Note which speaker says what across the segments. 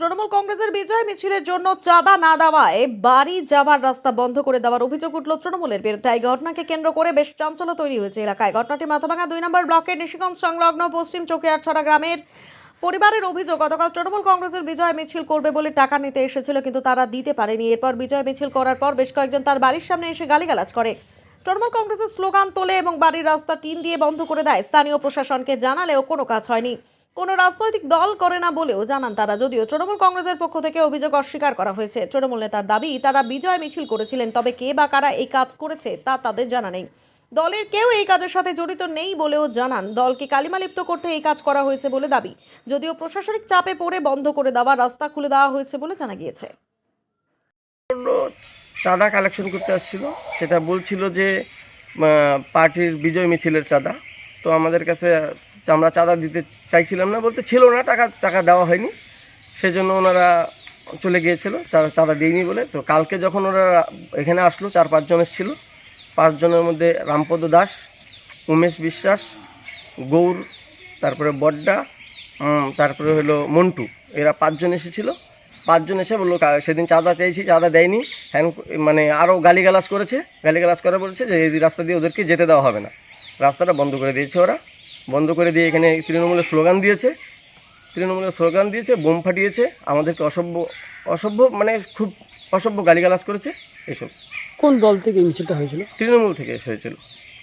Speaker 1: তৃণমূল কংগ্রেসের বিজয় মিছিলের জন্য চাঁদা না দেওয়ায় বাড়ি যাওয়ার রাস্তা বন্ধ করে দেওয়ার অভিযোগ উঠল তৃণমূলের বিরুদ্ধে। এই ঘটনাকে কেন্দ্র করে বেশ চাঞ্চল্য তৈরি হয়েছে এলাকায়। ঘটনাটি মাথাভাঙা দুই নম্বর ব্লকের নিশিগঞ্জ সংলগ্ন পশ্চিম চকিয়ারছড়া গ্রামের পরিবারের অভিযোগ, গতকাল তৃণমূল কংগ্রেসের বিজয় মিছিল করবে বলে টাকা নিতে এসেছিল কিন্তু তারা দিতে পারেনি। এরপর বিজয় মিছিল করার পর বেশ কয়েকজন তার বাড়ির সামনে এসে গালিগালাজ করে। তৃণমূল কংগ্রেসের স্লোগান তোলে এবং বাড়ির রাস্তা টিন দিয়ে বন্ধ করে দেয়। স্থানীয় প্রশাসনকে জানালেও কোনো কাজ হয়নি। কোনো রাজনৈতিক দল করে না বলেও জানান তারা। যদিও তৃণমূল কংগ্রেসের পক্ষ থেকে অভিযোগ অস্বীকার করা হয়েছে। তৃণমূল নেতার দাবি, তারা বিজয় মিছিল করেছিলেন, তবে কে বা কারা এই কাজ করেছে তা তাদের জানা নেই। দলের কেউ এই কাজের সাথে জড়িত নেই বলেও জানান, দলকে কালিমালিপ্ত করতে এই কাজ করা হয়েছে বলে দাবি। যদিও প্রশাসনিক চাপে পড়ে বন্ধ করে দেওয়া, রাস্তা খুলে দেওয়া হয়েছে বলে জানা গিয়েছে।
Speaker 2: চাঁদা কালেকশন করতে আসছিল। সেটা বলছিল যে পার্টির বিজয় মিছিলের চাঁদা। তো আমাদের কাছে আমরা চাঁদা দিতে চাইছিলাম না, বলতে ছিল না, টাকা টাকা দেওয়া হয়নি। সেজন্য ওনারা চলে গিয়েছিল, তারা চাঁদা দিইনি বলে। তো কালকে যখন ওরা এখানে আসলো, চার পাঁচজন এসেছিল। পাঁচজনের মধ্যে রামপদ দাস, উমেশ বিশ্বাস, গৌর, তারপরে বড্ডা তারপরে হলো মন্টু। এরা পাঁচজন এসেছিল। পাঁচজন এসে বলল সেদিন চাঁদা চাইছি চাঁদা দেয়নি। হ্যান মানে আরও গালিগালাজ করেছে। গালিগালাজ করে বলছে যে, এই রাস্তা দিয়ে ওদেরকে যেতে দেওয়া হবে না। রাস্তাটা বন্ধ করে দিয়েছে ওরা। বন্ধ করে দিয়ে এখানে তৃণমূলের স্লোগান দিয়েছে। তৃণমূলের স্লোগান দিয়েছে বোম ফাটিয়েছে আমাদেরকে অসভ্য অসভ্য মানে খুব অসভ্য গালিগালাজ করেছে এসব।
Speaker 3: কোন দল থেকে মিছিলটা হয়েছিল?
Speaker 2: তৃণমূল থেকে এসে হয়েছিল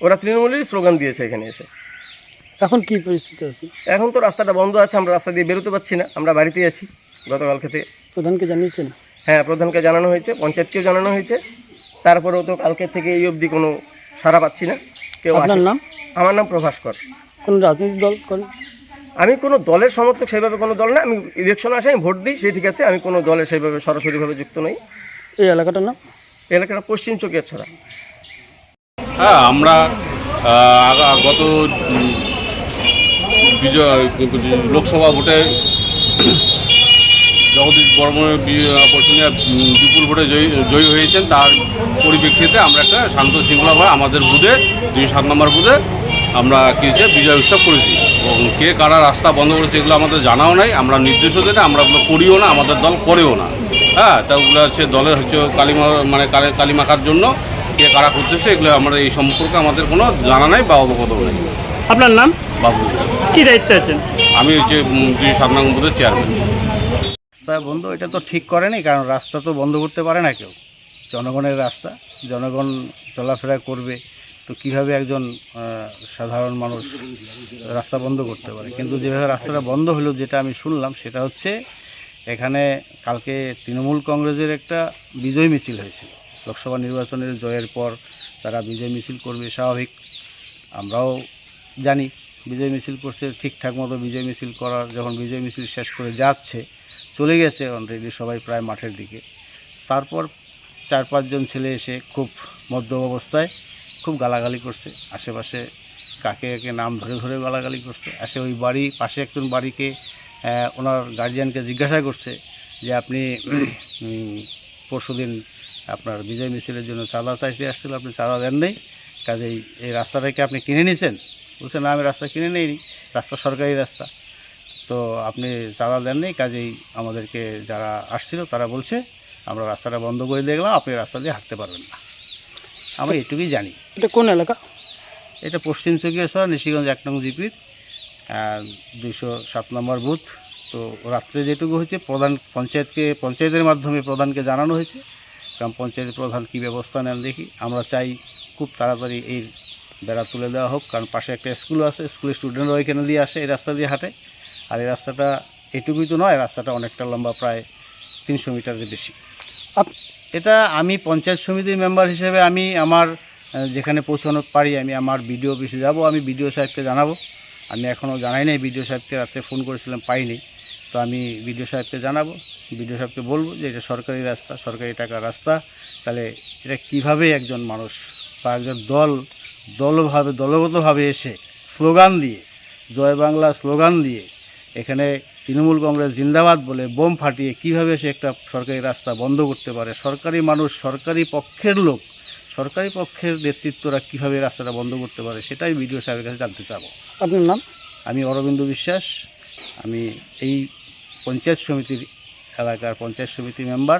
Speaker 2: ওরা তৃণমূলেরই স্লোগান দিয়েছে এখানে এসে।
Speaker 3: এখন কি পরিস্থিতি আছে?
Speaker 2: এখন তো রাস্তাটা বন্ধ আছে আমরা রাস্তা দিয়ে বেরোতে পারছি না আমরা বাড়িতেই আছি গতকাল থেকে
Speaker 3: প্রধানকে জানিয়েছেন?
Speaker 2: হ্যাঁ প্রধানকে জানানো হয়েছে পঞ্চায়েতকেও জানানো হয়েছে। তারপরেও তো কালকে থেকে এই অবধি কোনো সাড়া পাচ্ছি না। কেউ
Speaker 3: আপনার নাম?
Speaker 2: আমার নাম প্রভাসকর।
Speaker 3: কোন রাজনৈতিক দল? করেন
Speaker 2: আমি কোনো দলের সমর্থক সেইভাবে কোনো দল না। আমি ইলেকশন আসে আমি ভোট দিই সে ঠিক আছে। আমি কোনো দলের সেইভাবে সরাসরিভাবে যুক্ত নই।
Speaker 3: এই এলাকাটার নাম?
Speaker 2: এই এলাকাটা পশ্চিম চকিয়ার ছড়া।
Speaker 4: হ্যাঁ আমরা আহ, আগা- গত উম, বিজয় লোকসভা ভোটে জগদীশ বর্মনের বি- বর্তমানে বিপুল ভোটে জয়ী জয়ী হয়েছেন। তার পরিপ্রেক্ষিতে আমরা একটা শান্ত শৃঙ্খলাভাবে আমাদের বুধে দুই সাত নম্বর বুধে আমরা কি যে বিজয় উৎসব করেছি। এবং কে কারা রাস্তা বন্ধ করেছে এগুলো আমাদের জানাও নাই। আমরা নির্দেশও দিই না আমরা ওগুলো করিও না আমাদের দল করেও না। হ্যাঁ তা ওগুলো হচ্ছে দলের হচ্ছে কালিমা মানে কালি- কালিমাখার জন্য কে কারা করতেছে এগুলো আমরা এই সম্পর্কে আমাদের কোনো জানা নাই বা অবগত নেই।
Speaker 3: আপনার নাম?
Speaker 4: বাবু।
Speaker 3: কি দায়িত্বে আছেন?
Speaker 4: আমি হচ্ছে দুই সাত নম্বর বুধের চেয়ারম্যান
Speaker 5: রাস্তা, বন্ধ, এটা তো ঠিক করেনি, কারণ রাস্তা তো বন্ধ করতে পারে না কেউ। জনগণের রাস্তা, জনগণ চলাফেরা করবে, তো কীভাবে একজন সাধারণ মানুষ রাস্তা বন্ধ করতে পারে? কিন্তু যেভাবে রাস্তাটা বন্ধ হলো, যেটা আমি শুনলাম, সেটা হচ্ছে এখানে কালকে তৃণমূল কংগ্রেসের একটা বিজয় মিছিল হয়েছিল। লোকসভা নির্বাচনের জয়ের পর তারা বিজয় মিছিল করবে, স্বাভাবিক। আমরাও জানি, বিজয় মিছিল করছে, ঠিকঠাক মতো বিজয় মিছিল করার যখন বিজয় মিছিল শেষ করে যাচ্ছে চলে গেছে অলরেডি সবাই প্রায় মাঠের দিকে। তারপর চার পাঁচজন ছেলে এসে খুব মদ্যপ অবস্থায় খুব গালাগালি করছে। আশেপাশে কাকে কাকে নাম ধরে ধরে গালাগালি করছে। আসে ওই বাড়ি, পাশে একজন বাড়িকে ওনার গার্জিয়ানকে জিজ্ঞাসা করছে যে আপনি পরশুদিন আপনার বিজয় মিছিলের জন্য চাঁদা চাইতে আসছিল, আপনি চাঁদা দেন নেই। কাজেই এই রাস্তাটাকে আপনি কিনে নিয়েছেন? বলছে, না, আমি রাস্তা কিনে নিইনি। রাস্তা সরকারি রাস্তা। তো আপনি চাঁদা দেননি কাজেই আমাদেরকে যারা আসছিল তারা বলছে আমরা রাস্তাটা বন্ধ করে দেখলাম আপনি রাস্তা দিয়ে হাঁটতে পারবেন না। আমরা এটুকুই জানি।
Speaker 3: এটা কোন এলাকা?
Speaker 5: এটা পশ্চিম চকিয়াছড়া নিশিগঞ্জ এক নং জিপির দুশো সাত নম্বর বুথ। তো রাত্রে যেটুকু হয়েছে প্রধান পঞ্চায়েতকে পঞ্চায়েতের মাধ্যমে প্রধানকে জানানো হয়েছে গ্রাম পঞ্চায়েতের প্রধান কী ব্যবস্থা নেন দেখি। আমরা চাই খুব তাড়াতাড়ি এই বেড়া তুলে দেওয়া হোক কারণ পাশে একটা স্কুল আছে স্কুলের স্টুডেন্টরা এখানে দিয়ে আসে এই রাস্তা দিয়ে হাঁটে। আর এই রাস্তাটা এটুকুই তো নয়, রাস্তাটা অনেকটা লম্বা, প্রায় তিনশো মিটারের বেশি। এটা আমি পঞ্চায়েত সমিতির মেম্বার হিসেবে আমি আমার যেখানে পৌঁছানো পারি, আমি আমার বিডিও অফিসে যাব, আমি বিডিও সাহেবকে জানাব। আমি এখনও জানাই নাই, বিডিও সাহেবকে রাত্রে ফোন করেছিলাম, পাইনি। তো আমি বিডিও সাহেবকে জানাব, বিডিও সাহেবকে বলব যে এটা সরকারি রাস্তা, সরকারি টাকার রাস্তা। তাহলে এটা কীভাবে একজন মানুষ বা একজন দল, দলভাবে, দলগতভাবে এসে স্লোগান দিয়ে, জয় বাংলা স্লোগান দিয়ে এখানে তৃণমূল কংগ্রেস জিন্দাবাদ বলে বোম ফাটিয়ে কীভাবে সে একটা সরকারি রাস্তা বন্ধ করতে পারে? সরকারি মানুষ সরকারি পক্ষের লোক সরকারি পক্ষের নেতৃত্বরা কীভাবে রাস্তাটা বন্ধ করতে পারে সেটাই বিডিও সাহেবের কাছে জানতে চাব।
Speaker 3: আপনার নাম?
Speaker 5: আমি অরবিন্দ বিশ্বাস। আমি এই পঞ্চায়েত সমিতির এলাকার পঞ্চায়েত সমিতি মেম্বার।